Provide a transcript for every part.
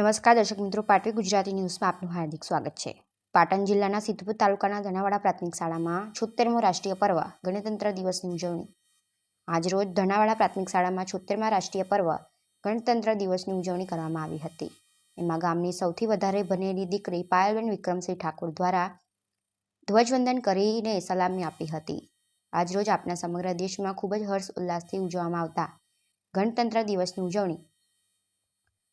નમસ્કાર, દર્શક મિત્રો. પાટવી ગુજરાતી ન્યૂઝમાં આપનું હાર્દિક સ્વાગત છે. પાટણ જિલ્લાના સિદ્ધપુર તાલુકાના ધનાવાડા પ્રાથમિક શાળામાં છોતેરમો રાષ્ટ્રીય પર્વ ગણતંત્ર દિવસની ઉજવણી. આજરોજ ધનાવાડા પ્રાથમિક શાળામાં છોતેરમાં રાષ્ટ્રીય પર્વ ગણતંત્ર દિવસની ઉજવણી કરવામાં આવી હતી. એમાં ગામની સૌથી વધારે ભણેલી દીકરી પાયલબેન વિક્રમસિંહ ઠાકોર દ્વારા ધ્વજવંદન કરીને સલામી આપી હતી. આજરોજ આપના સમગ્ર દેશમાં ખૂબ જ હર્ષ ઉલ્લાસથી ઉજવવામાં આવતા ગણતંત્ર દિવસની ઉજવણી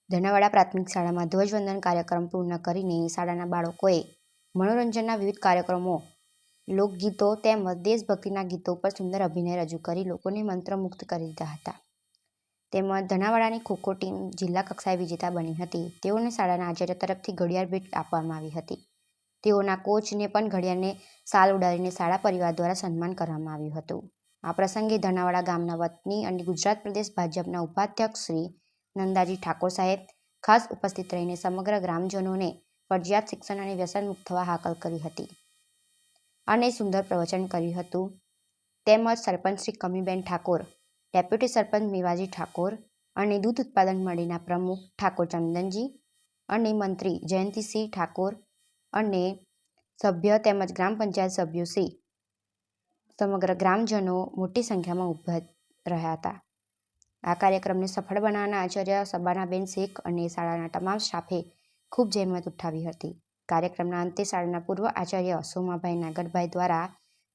ધનાવાડા પ્રાથમિક શાળામાં ધ્વજવંદન કાર્યક્રમ પૂર્ણ કરીને શાળાના બાળકોએ મનોરંજનના વિવિધ કાર્યક્રમો, લોકગીતો તેમજ દેશભક્તિના ગીતો પર સુંદર અભિનય રજૂ કરી લોકોને મંત્રમુગ્ધ કરી દીધા હતા. તેમજ ધનાવાડાની ખોખો ટીમ જિલ્લા કક્ષાએ વિજેતા બની હતી. તેઓને શાળાના આચાર્ય તરફથી ઘડિયાળ ભેટ આપવામાં આવી હતી. તેઓના કોચને પણ ઘડિયાળને સાલ ઉડાડીને શાળા પરિવાર દ્વારા સન્માન કરવામાં આવ્યું હતું. આ પ્રસંગે ધનાવાડા ગામના વતની અને ગુજરાત પ્રદેશ ભાજપના ઉપાધ્યક્ષ શ્રી નંદાજી ઠાકોર સાહેબ ખાસ ઉપસ્થિત રહીને સમગ્ર ગ્રામજનોને ફરજિયાત શિક્ષણ અને વ્યસન મુક્ત થવા હાકલ કરી હતી અને સુંદર પ્રવચન કર્યું હતું. તેમજ સરપંચ શ્રી કમીબેન ઠાકોર, ડેપ્યુટી સરપંચ મેવાજી ઠાકોર અને દૂધ ઉત્પાદન મંડળીના પ્રમુખ ઠાકોર ચંદનજી અને મંત્રી જયંતિસિંહ ઠાકોર અને સભ્ય તેમજ ગ્રામ પંચાયત સભ્યો શ્રી સમગ્ર ગ્રામજનો મોટી સંખ્યામાં ઊભા રહ્યા હતા. આ કાર્યક્રમને સફળ બનાવવાના આચાર્ય સબાનાબેન શેખ અને શાળાના તમામ સ્ટાફે ખૂબ જહેમત ઉઠાવી હતી. કાર્યક્રમના અંતે શાળાના પૂર્વ આચાર્ય સોમાભાઈ નાગરભાઈ દ્વારા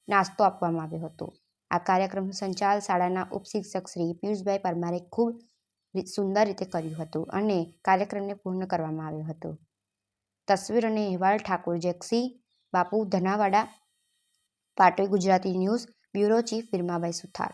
નાસ્તો આપવામાં આવ્યો હતો. આ કાર્યક્રમનું સંચાલ શાળાના ઉપશિક્ષક શ્રી પિયુષભાઈ પરમારે ખૂબ સુંદર રીતે કર્યું હતું અને કાર્યક્રમને પૂર્ણ કરવામાં આવ્યો હતો. તસવીર અને અહેવાલ Thakor જેક્સી, Bapu Dhanavada, Patoi Gujarati news, bureau chief Firmabhai Suthar.